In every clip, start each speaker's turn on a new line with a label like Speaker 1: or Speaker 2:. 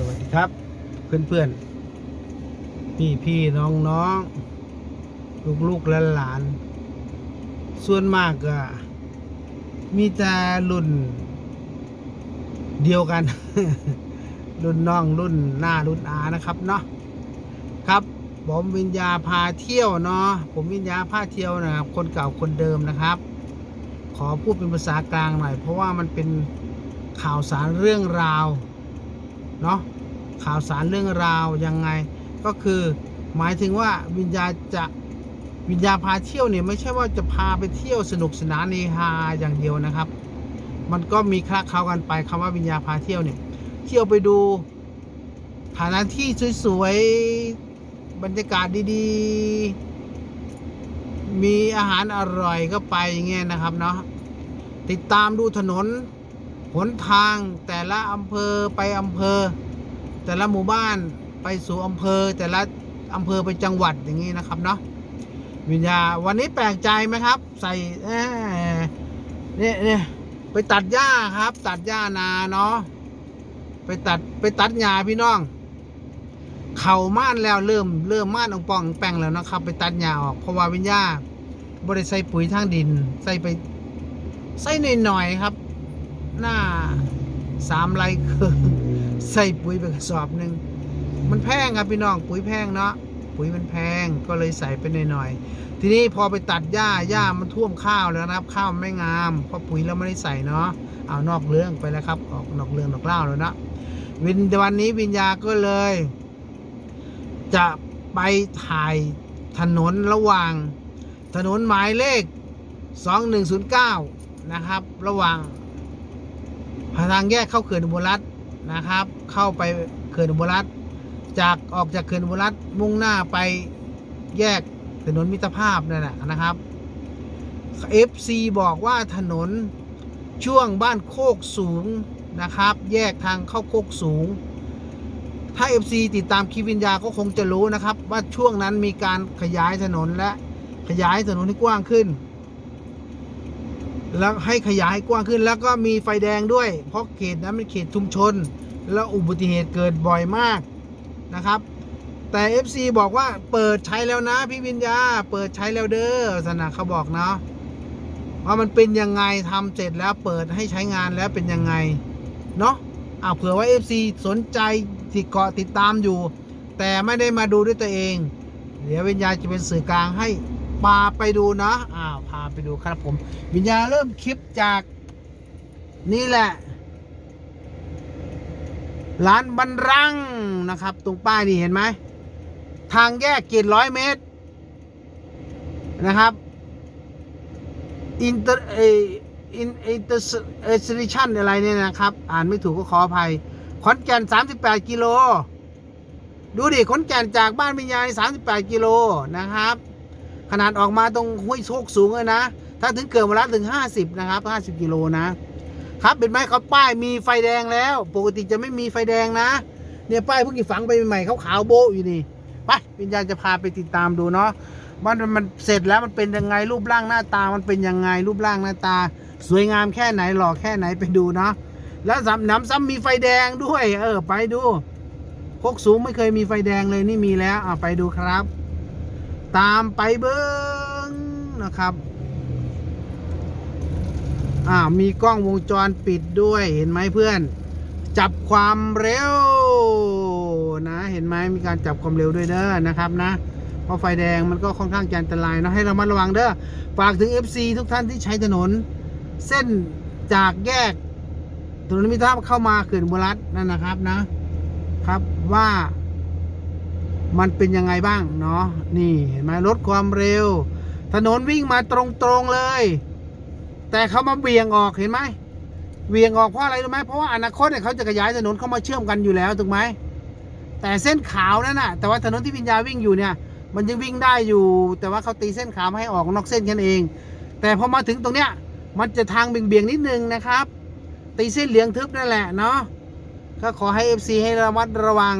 Speaker 1: สวัสดีครับ เพื่อนเพื่อนพี่พี่น้องน้องลูกลูกและหลาน ส่วนมากก็มีแต่รุ่น เดียวกัน รุ่นน้องรุ่นหน้ารุ่นอานะครับเนาะครับผมวิญญาพาเที่ยวเนาะผมวิญญาพาเที่ยวนะครับ คนเก่าคนเดิมนะครับ ขอพูดเป็นภาษากลางหน่อย เพราะว่ามันเป็นข่าวสารเรื่องราว เนาะข่าวสารเรื่องราวยังไง ก็คือหมายถึงว่าวิญญาจะวิญญาพาเที่ยวเนี่ยไม่ใช่ว่าจะพาไปเที่ยวสนุกสนานเนฮาอย่างเดียวนะครับ มันก็มีคละเคล้ากันไปคำว่าวิญญาพาเที่ยวเนี่ยเที่ยวไปดูสถานที่สวยๆบรรยากาศดีๆ มีอาหารอร่อยก็ไปอย่างเงี้ยนะครับเนาะติดตามดูถนน หนทางแต่ละอำเภอไปอำเภอ แต่ละหมู่บ้านไปสู่อำเภอ แต่ละอำเภอไปจังหวัดอย่างนี้นะครับเนาะวิญญาวันนี้แปลกใจไหมครับ ใส่เนี่ยเนี่ยไปตัดหญ้าครับ ตัดหญ้านาเนาะไปตัดไปตัดหญ้าพี่น้อง เข่าม่านแล้วเริ่มเริ่มม่านองปองแป้งแล้วนะครับ ไปตัดหญ้าออกเพราะว่าวิญญาบริใส่ปุ๋ยทางดิน ใส่ไปใส่หน่อยๆครับ หน้าสามไรครึ่ใส่ปุ๋ยไปกระสอบหนึ่งมันแพงครับพี่น้องปุ๋ยแพงเนาะปุ๋ยมันแพงก็เลยใส่ไปหน่อยๆทีนี้พอไปตัดหญ้าหญ้ามันท่วมข้าวแล้วนะครับ ข้าวไม่งามเพราะปุ๋ยเราไม่ได้ใส่เนาะเอานอกเรื่องไปแล้วครับ ออกนอกเรื่องนอกเล่าแล้วนะวินวันนี้วิญญาก็เลย จะไปถ่ายถนนระหว่าง ถนนหมายเลข 2109 นะครับ ระหว่าง ทางแยกเข้าเขื่อนอุบลรัตน์นะครับ เข้าไปเขื่อนอุบลรัตน์จากออกจากเขื่อนอุบลรัตน์มุ่งหน้าไปแยกถนนมิตรภาพนั่นแหละนะครับ FC บอกว่าถนนช่วงบ้านโคกสูงนะครับ แยกทางเข้าโคกสูง ถ้า FC ติดตามคลิปวิญญาก็คงจะรู้นะครับ ว่าช่วงนั้นมีการขยายถนนและขยายถนนให้กว้างขึ้น แล้วให้ขยายกว้างขึ้นแล้วก็มีไฟแดงด้วย เพราะเขตนั้นเป็นเขตชุมชน แล้วอุบัติเหตุเกิดบ่อยมากนะครับ แต่ FC บอกว่าเปิดใช้แล้วนะพี่วิญญาเปิดใช้แล้วเด้อสนะเขาบอกเนาะว่ามันเป็นยังไงทำเสร็จแล้วเปิดให้ใช้งานแล้วเป็นยังไงเนาะอ่าเผื่อว่า FC สนใจติดเกาะติดตามอยู่ แต่ไม่ได้มาดูด้วยตัวเอง เดี๋ยววิญญาจะเป็นสื่อกลางให้ พาไปดูนะอ้าวพาไปดูครับผม วิญญาเริ่มคลิปจากนี่แหละ ร้านบันรังนะครับ ตรงป้ายนี่เห็นไหม ทางแยกเกียรร้อยเมตร นะครับอินเตอร์เออินอินเตอร์เอซิชันอะไรเนี่ยนะครับ อ่านไม่ถูกก็ขออภัยขอนแก่น 38 กิโล ดูดิขอนแก่นจากบ้านวิญญาณ38 กิโลนะครับ ขนาดออกมาตรงห้วยโชคสูงเลยนะ ถ้าถึงเกิดมาแล้วถึง 50 นะครับ 50 กิโลนะ ครับเป็นไหมเขาป้ายมีไฟแดงแล้ว ปกติจะไม่มีไฟแดงนะ เนี่ยป้ายเพิ่งฝังไปใหม่ๆขาวๆโบอยู่นี่ไปวิญญาณจะพาไปติดตามดูเนาะว่ามันมันเสร็จแล้วมันเป็นยังไงรูปร่างหน้าตามันเป็นยังไงรูปร่างหน้าตา สวยงามแค่ไหนหล่อแค่ไหนไปดูเนาะแล้วสำน้ำซ้ำมีไฟแดงด้วย เออ ไปดูพกสูงไม่เคยมีไฟแดงเลยนี่มีแล้วอะไปดูครับ ตามไปเบิ้งนะครับ อ่า มีกล้องวงจรปิดด้วยเห็นไหมเพื่อน จับความเร็วนะ เห็นไหมมีการจับความเร็วด้วยเด้อนะครับนะเพราะไฟแดงมันก็ค่อนข้างจะอันตรายเนาะให้เรามาระวังเด้อฝากถึง FC ทุกท่านที่ใช้ถนน เส้นจากแยกถนนมิตรภาพเข้ามาเขื่อนบุรัตน์นั่นนะครับนะครับว่า มันเป็นยังไงบ้างเนาะนี่เห็นไหมลดความเร็ว ถนนวิ่งมาตรงๆเลย แต่เขามาเบี่ยงออกเห็นไหมเบี่ยงออกเพราะอะไรรู้ไหมเพราะว่าอนาคตเนี่ยเขาจะขยายถนนเข้ามาเชื่อมกันอยู่แล้วถูกไหมแต่เส้นขาวนั่นน่ะ แต่ว่าถนนที่วิญญาวิ่งอยู่เนี่ย มันยังวิ่งได้อยู่ แต่ว่าเขาตีเส้นขาวม่ให้ออกนอกเส้นกันเอง แต่พอมาถึงตรงเนี้ยมันจะทางเบี่ยงๆนิดนึงนะครับ ตีเส้นเหลืองทึบนั่นแหละเนาะก็ขอให้ FC ให้ระมัดระวัง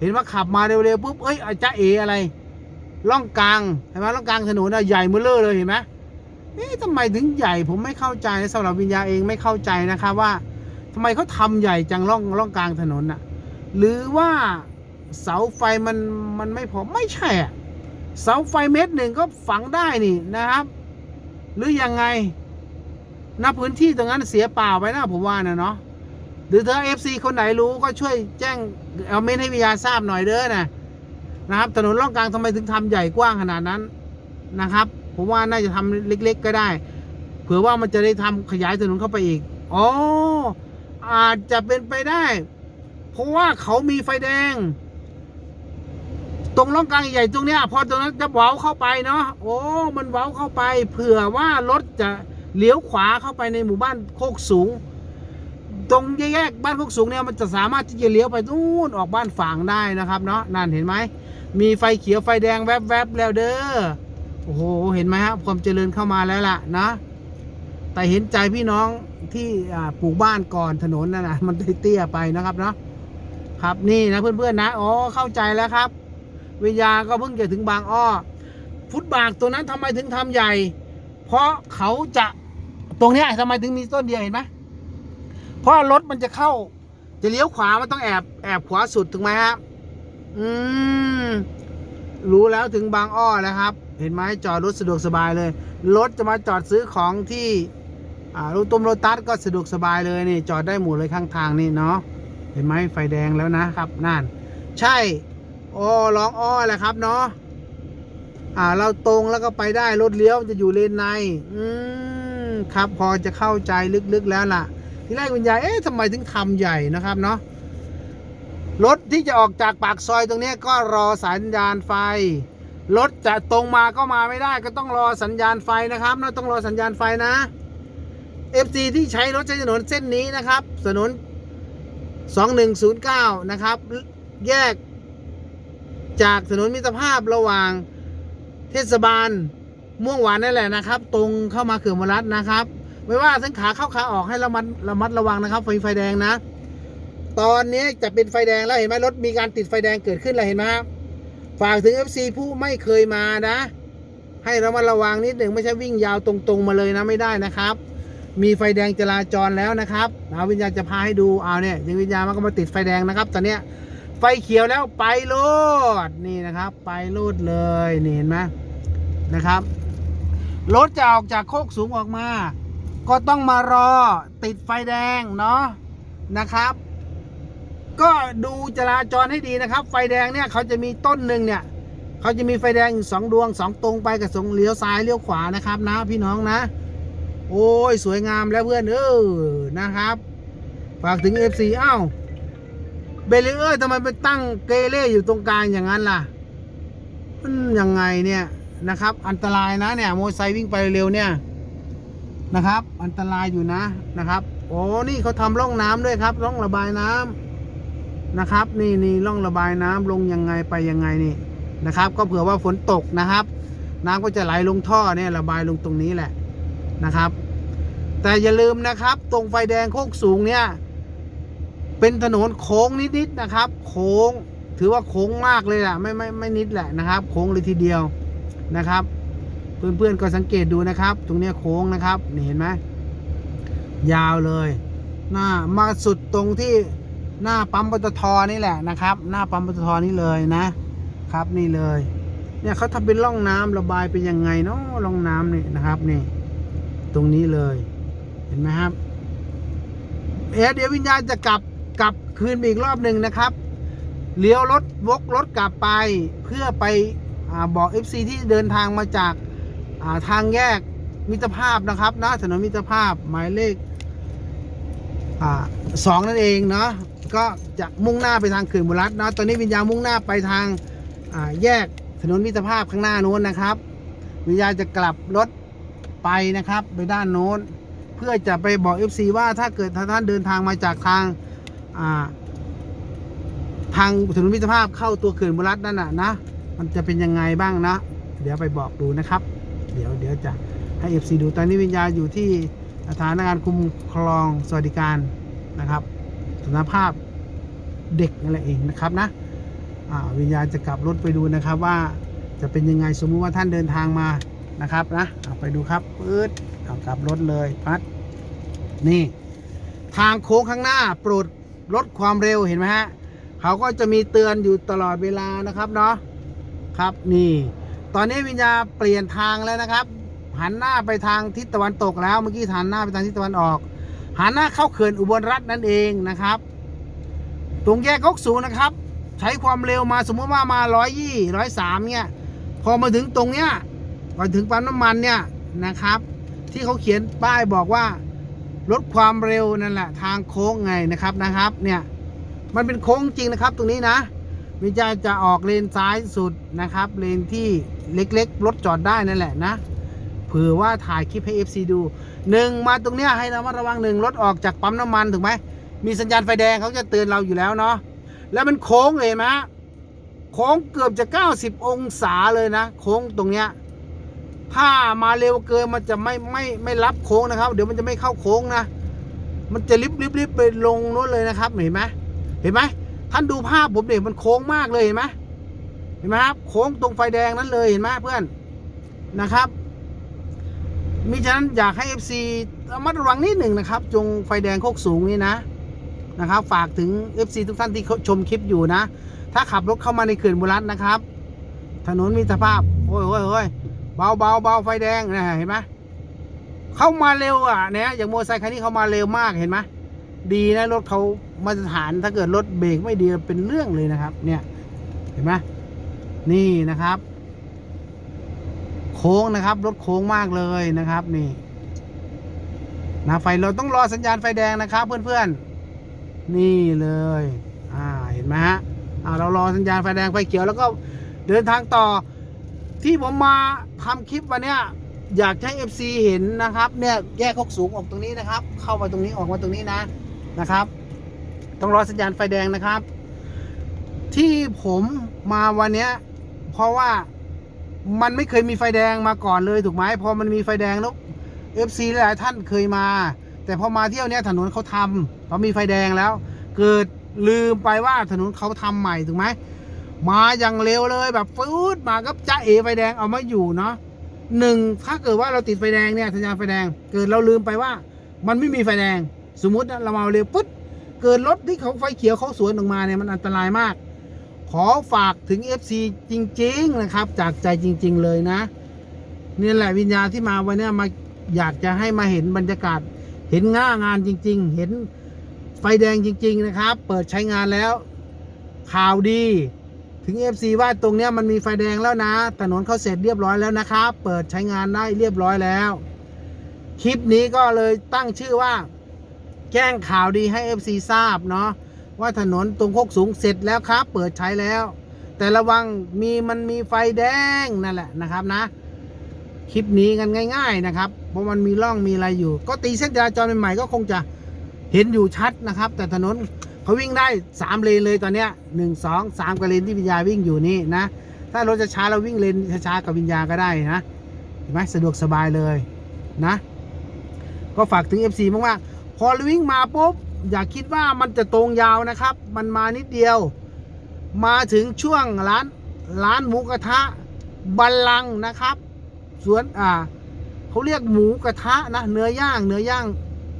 Speaker 1: เห็นว่าขับมาเร็วๆปุ๊บเอ้ยอาจ้าเออะไรล่องกลางเห็นไหมล่องกลางถนนน่ะใหญ่เมื่อเลอเลยเห็นไหมเอ๊ะทำไมถึงใหญ่ผมไม่เข้าใจนะสำหรับวิญญาเองไม่เข้าใจนะครับว่าทำไมเขาทำใหญ่จังล่องล่องกลางถนนน่ะ หรือว่าเสาไฟมันมันไม่พอไม่ใช่อะเสาไฟเม็ดหนึ่งก็ฝังได้นี่นะครับ หรือยังไงณพื้นที่ตรงนั้นเสียเปล่าไปนะผมว่านะเนาะ หรือถ้าเอฟซีคนไหนรู้ก็ช่วยแจ้งเอาเมนให้วิยาทราบหน่อยเด้อนะนะครับ ถนนร่องกลางทำไมถึงทำใหญ่กว้างขนาดนั้นนะครับ ผมว่าน่าจะทำเล็ก ๆ ก็ได้ เผื่อว่ามันจะได้ทำขยายถนนเข้าไปอีกอ๋ออาจจะเป็นไปได้ เพราะว่าเขามีไฟแดง ตรงร่องกลางใหญ่ตรงเนี้ยพอตรงนั้นจะเว้าเข้าไปเนาะโอ้ มันเว้าเข้าไป เผื่อว่ารถจะเลี้ยวขวาเข้าไปในหมู่บ้านโคกสูง ตรงแยกบ้านโคกสูงเนี่ยมันจะสามารถที่จะเลี้ยวไปนู่นออกบ้านฝางได้นะครับเนาะนั่นเห็นไหมมีไฟเขียวไฟแดงแวบๆแล้วเด้อโอ้โหเห็นไหมครับความเจริญเข้ามาแล้วล่ะนะแต่เห็นใจพี่น้องที่ปลูกบ้านก่อนถนนนั่นนะมันเตี้ยไปนะครับเนาะครับนี่นะเพื่อนๆนะอ๋อเข้าใจแล้วครับ วิญญาก็เพิ่งจะถึงบางอ้อฟุตบาทตัวนั้นทำไมถึงทำใหญ่ เพราะเขาจะตรงนี้ทำไมถึงมีต้นเดียวเห็นไหม เพราะรถมันจะเข้า จะเลี้ยวขวามันต้องแอบแอบขวาสุดถูกไหมครับ อืม รู้แล้วถึงบางอ้อแล้วครับ เห็นไหมจอดรถสะดวกสบายเลย รถจะมาจอดซื้อของที่อ่ารถตุ้มรถตัสก็สะดวกสบายเลยนี่ จอดได้หมดเลยข้างทางนี่เนาะ เห็นไหมไฟแดงแล้วนะครับนั่น ใช่โอ้ร้องอ้อแหละครับเนาะอ่าเราตรงแล้วก็ไปได้รถเลี้ยวจะอยู่เลนใน อืม ครับพอจะเข้าใจลึกๆแล้วล่ะ ที่แรกวิญญาณเอ๊ะทำไมถึงทำใหญ่นะครับเนาะรถที่จะออกจากปากซอยตรงนี้ก็รอสัญญาณไฟรถจะตรงมาก็มาไม่ได้ ก็ต้องรอสัญญาณไฟนะครับเนาต้องรอสัญญาณไฟนะ FC ที่ใช้รถใช้ถนนเส้นนี้นะครับถนน2109 นะครับ แยก จากถนนมิตรภาพระหว่างเทศบาลม่วงหวานนั่นแหละนะครับ ตรงเข้ามาเขื่อนมรัดนะครับ ไม่ว่าทั้งขาเข้าขาออกให้ระมัดระมัดระวังนะครับไฟไฟแดงนะ ตอนนี้จะเป็นไฟแดงแล้วเห็นไหมรถมีการติดไฟแดงเกิดขึ้นแล้วเห็นไหมครับฝากถึง FC ผู้ไม่เคยมานะ ให้ระมัดระวังนิดหนึ่งไม่ใช่วิ่งยาวตรงๆมาเลยนะไม่ได้นะครับ มีไฟแดงจราจรแล้วนะครับเอาวิญญาณจะพาให้ดูเอาเนี่ยยังวิญญาณมันก็มาติดไฟแดงนะครับตอนเนี้ยไฟเขียวแล้วไปโลดนี่นะครับ ไปโลดเลยนี่เห็นไหมนะครับรถจะออกจากโคกสูงออกมา ก็ต้องมารอติดไฟแดงเนาะนะครับ ก็ดูจราจรให้ดีนะครับ ไฟแดงเนี่ยเขาจะมีต้นหนึ่งเนี่ยเขาจะมีไฟแดงอยู่สองดวงสองตรงไปกับสองเลี้ยวซ้ายเลี้ยวขวานะครับนะพี่น้องนะ โอ้ยสวยงามแล้วเพื่อนเออนะครับฝากถึง FC อ้าวเบลเลอร์ทำไมไปตั้งเกเรอยู่ตรงกลางอย่างนั้นล่ะมันยังไงเนี่ยนะครับ อันตรายนะเนี่ยโมอเตอร์ไซค์วิ่งไปเร็วเนี่ย นะครับ อันตรายอยู่นะนะครับโอ้นี่เขาทำร่องน้ำด้วยครับ ร่องระบายน้ำนะครับ นี่นี่ร่องระบายน้ำลงยังไงไปยังไงนี่นะครับ ก็เผื่อว่าฝนตกนะครับ น้ำก็จะไหลลงท่อเนี่ยระบายลงตรงนี้แหละนะครับ แต่อย่าลืมนะครับ ตรงไฟแดงโคกสูงเนี่ย เป็นถนนโค้งนิดๆนะครับ โค้งถือว่าโค้งมากเลยแหละไม่ไม่ไม่นิดแหละนะครับ โค้งเลยทีเดียวนะครับ เพื่อนๆก็สังเกตดูนะครับ ตรงนี้โค้งนะครับนี่เห็นไหมยาวเลยหน้ามาสุดตรงที่หน้าปั๊มปตทนี่แหละนะครับ หน้าปั๊มปตทนี่เลยนะครับ นี่เลย เนี่ยเขาทำเป็นร่องน้ำระบายเป็นยังไงเนาะร่องน้ำนี่นะครับนี่ ตรงนี้เลย เห็นไหมครับเอะเดี๋ยววิญญาณจะกลับกลับคืนไปอีกรอบหนึ่งนะครับเลี้ยวรถวกรถกลับไปเพื่อไปอบอก FC ที่เดินทางมาจาก ทางแยกมิตรภาพนะครับนะถนนมิตรภาพหมายเลขสองนั่นเองเนาะก็จะมุ่งหน้าไปทางเขื่อนบุรัตน์เนาะตอนนี้วิญญาณมุ่งหน้าไปทางาแยกถนนมิตรภาพข้างหน้านู้นนะครับ วิญญาณจะกลับรถไปนะครับ ไปด้านโน้น เพื่อจะไปบอก FC ว่าถ้าเกิดท่านเดินทางมาจากทางาทางถนนมิตรภาพเข้าตัวเขื่อนบุรัตน์นั่นน่ะนะมันจะเป็นยังไงบ้างนะ เดี๋ยวไปบอกดูนะครับ เดี๋ยวเดี๋ยวจะให้ FC ดูตอนนี้วิญญาณอยู่ที่สถานงานคุ้มครองสวัสดิการนะครับสถานภาพเด็กนั่นแหละเองนะครับนะวิญญาณจะกลับรถไปดูนะครับว่าจะเป็นยังไงสมมุติว่าท่านเดินทางมานะครับนะไปดูครับปื๊ดเอากลับรถเลยพัดนี่ ทางโค้งข้างหน้าโปรดลดความเร็วเห็นไหมฮะเขาก็จะมีเตือนอยู่ตลอดเวลานะครับเนาะครับนี่ ตอนนี้วิญญาเปลี่ยนทางแล้วนะครับ หันหน้าไปทางทิศตะวันตกแล้วเมื่อกี้หันหน้าไปทางทิศตะวันออก หันหน้าเข้าเขื่อนอุบลรัฐนั่นเองนะครับ ตรงแยกกกสูงนะครับ ใช้ความเร็วมาสมมติว่ามาร้อยยี่ร้อยสามเนี่ยพอมาถึงตรงเนี้ยก่อนถึงปั๊มน้ำมันเนี่ยนะครับ ที่เขาเขียนป้ายบอกว่าลดความเร็วนั่นแหละทางโค้งไงนะครับนะครับ เนี่ยมันเป็นโค้งจริงนะครับ ตรงนี้นะ วิจารจะออกเลนซ้ายสุดนะครับ เลนที่เล็กๆรถจอดได้นั่นแหละนะเผื่อว่าถ่ายคลิปให้ FC ดูหนึ่งมาตรงเนี้ยให้เรามาระวังหนึ่งรถออกจากปั๊มน้ำมันถูกไหมมีสัญญาณไฟแดงเขาจะเตือนเราอยู่แล้วเนาะแล้วมันโค้งเลยนไหมะโค้งเกือบจะ 90 องศาเลยนะ โค้งตรงเนี้ยถ้ามาเร็วเกินมันจะไม่ไม่ไม่รับโค้งนะครับ เดี๋ยวมันจะไม่เข้าโค้งนะ มันจะลิบลิบลิบไปลงนู้นเลยนะครับเห็นไหมเห็นไหม ท่านดูภาพผมเด็กมันโค้งมากเลยเห็นไหมเห็นไหมครับโค้งตรงไฟแดงนั้นเลยเห็นไหมเพื่อนนะครับมิฉะนั้นอยากให้ FC ระมัดระวังนิดหนึ่งนะครับ จงไฟแดงโคกสูงนี่นะนะครับ ฝากถึง FC ทุกท่านที่ชมคลิปอยู่นะ ถ้าขับรถเข้ามาในเขื่อนบุรัตนะครับ ถนนมีสภาพโอ้ยโอ้ยโอ้ยเบาเบาเบาไฟแดงนะเห็นไหมเข้ามาเร็วอะเนี่ยอย่างมอเตอร์ไซค์คันนี้เข้ามาเร็วมากเห็นไหมดีนะรถเขา มาตรฐานถ้าเกิดรถเบรกไม่ดีเป็นเรื่องเลยนะครับ เนี่ยเห็นไหมนี่นะครับ โค้งนะครับรถโค้งมากเลยนะครับ นี่นะไฟเราต้องรอสัญญาณไฟแดงนะครับ เพื่อนๆ นี่เลย อ่าเห็นไหมฮะอ่าเรารอสัญญาณไฟแดงไฟเขียวแล้วก็เดินทางต่อ ที่ผมมาทำคลิปวันเนี้ยอยากให้ FC เห็นนะครับ เนี่ยแยกคกสูงออกตรงนี้นะครับ เข้ามาตรงนี้ออกมาตรงนี้นะนะครับ ต้องรอสัญญาณไฟแดงนะครับ ที่ผมมาวันนี้เพราะว่ามันไม่เคยมีไฟแดงมาก่อนเลยถูกไหมพอมันมีไฟแดงแล้ว FC หลายท่านเคยมา แต่พอมาเที่ยวเนี้ยถนนเขาทำพอมีไฟแดงแล้ว เกิดลืมไปว่าถนนเขาทำใหม่ถูกไหมมาอย่างเร็วเลยแบบฟืดมาก็จะเอไฟแดงเอามาอยู่เนาะหนึ่งถ้าเกิดว่าเราติดไฟแดงเนี่ยสัญญาณไฟแดง เกิดเราลืมไปว่า มันไม่มีไฟแดง สมมุตินะเรามาเร็วปุ๊บ เกิดรถที่เขาไฟเขียวเขาสวนออกมาเนี่ยมันอันตรายมาก ขอฝากถึง FC จริง ๆ นะครับ จากใจจริง ๆ เลยนะนี่แหละวิญญาณที่มาวันนี้มาอยากจะให้มาเห็นบรรยากาศ เห็นง่างานจริง ๆ เห็นไฟแดงจริง ๆ นะครับ เปิดใช้งานแล้ว ข่าวดี ถึง FC ว่าตรงเนี้ยมันมีไฟแดงแล้วนะถนนเขาเสร็จเรียบร้อยแล้วนะครับ เปิดใช้งานได้เรียบร้อยแล้ว คลิปนี้ก็เลยตั้งชื่อว่า แจ้งข่าวดีให้ FC ทราบเนาะว่าถนนตรงโคกสูงเสร็จแล้วครับ เปิดใช้แล้ว แต่ระวังมีมันมีไฟแดงนั่นแหละนะครับนะ คลิปนี้กันง่าย ๆนะครับ เพราะมันมีร่องมีอะไรอยู่ ก็ตีเส้นจราจรใหม่ๆก็คงจะเห็นอยู่ชัดนะครับ แต่ถนนเขาวิ่งได้สามเลนเลยตอนเนี้ยหนึ่งสองสามกับเลนที่วิญญาวิ่งอยู่นี่นะ ถ้ารถจะช้าเราวิ่งเลนช้าๆกับวิญญาก็ได้นะเห็นไหมสะดวกสบายเลยนะ ก็ฝากถึง FC มากๆ พอวิ่งมาปุ๊บอย่าคิดว่ามันจะตรงยาวนะครับ มันมานิดเดียว มาถึงช่วงร้านร้านหมูกระทะบัลลังนะครับสวนอ่าเขาเรียกหมูกระทะนะเนื้อย่างเนื้อย่าง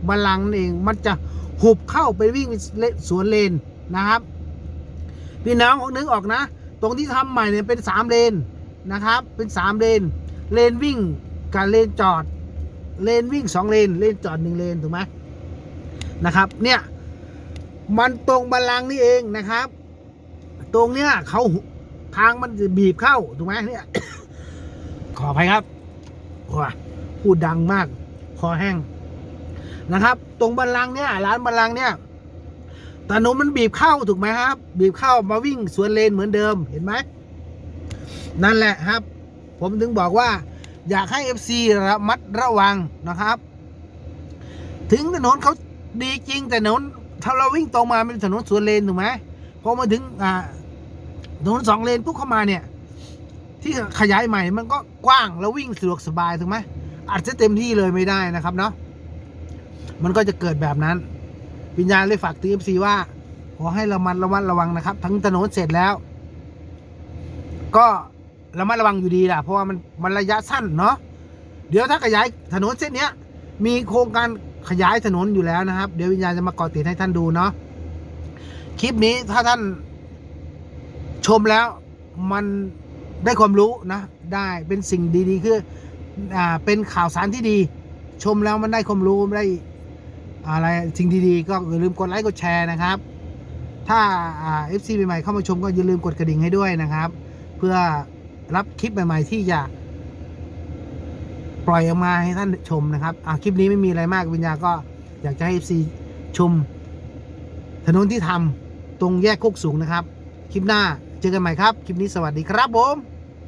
Speaker 1: บัลลังนั่นเองมันจะหุบเข้าไปวิ่งสวนเลนนะครับ พี่น้องนึกออกนะ ตรงที่ทำใหม่เนี่ยเป็นสามเลนนะครับ เป็นสามเลน เลนวิ่งกับเลนจอด เลนวิ่งสองเลน เลนจอดหนึ่งเลนถูกไหม นะครับ เนี่ย มันตรงบัลลังก์นี่เองนะครับ ตรงเนี้ยเขาทางมันจะบีบเข้าถูกไหมเนี่ย ขออภัยครับว้าพูดดังมาก คอแห้งนะครับ ตรงบันลังก์เนี่ย ร้านบันลังก์เนี่ยถนนมันบีบเข้าถูกไหมครับ บีบเข้ามาวิ่งสวนเลนเหมือนเดิมเห็นไหมนั่นแหละครับ ผมถึงบอกว่า อยากให้ FC ระมัดระวังนะครับ ถึงถนนเขา ดีจริงแต่ถนนถ้าเราวิ่งตรงมาเป็นถนนสวนเลนถูกไหมพอมาถึงอ่าถนนสองเลนปุ๊บเข้ามาเนี่ย ที่ขยายใหม่มันก็กว้างแล้ววิ่งสะดวกสบายถูกไหมอาจจะเต็มที่เลยไม่ได้นะครับเนาะมันก็จะเกิดแบบนั้น วิญญาณเลยฝากทีเอฟซีว่า ขอให้ระมัดระวัดระวังนะครับ ทั้งถนนเสร็จแล้ว ก็ระมัดระวังอยู่ดีแหละเพราะว่ามันมันระยะสั้นเนาะเดี๋ยวถ้าขยายถนนเส้นเนี้ย มีโครงการ ขยายถนนอยู่แล้วนะครับ เดี๋ยววิญญาณจะมาเกาะติดให้ท่านดูเนาะคลิปนี้ถ้าท่านชมแล้วมันได้ความรู้นะได้เป็นสิ่งดีๆคืออ่าเป็นข่าวสารที่ดี ชมแล้วมันได้ความรู้ได้อะไรสิ่งดีๆก็อย่าลืมกดไลค์กดแชร์นะครับ ถ้าอ่า FC ใหม่ๆเข้ามาชมก็อย่าลืมกดกระดิ่งให้ด้วยนะครับ เพื่อรับคลิปใหม่ ๆ ที่จะ ปล่อยออกมาให้ท่านชมนะครับอ่าคลิปนี้ไม่มีอะไรมากวิญญาก็อยากจะให้ FC ชม ถนนที่ทำตรงแยกโคกสูงนะครับ คลิปหน้าเจอกันใหม่ครับ คลิปนี้สวัสดีครับผม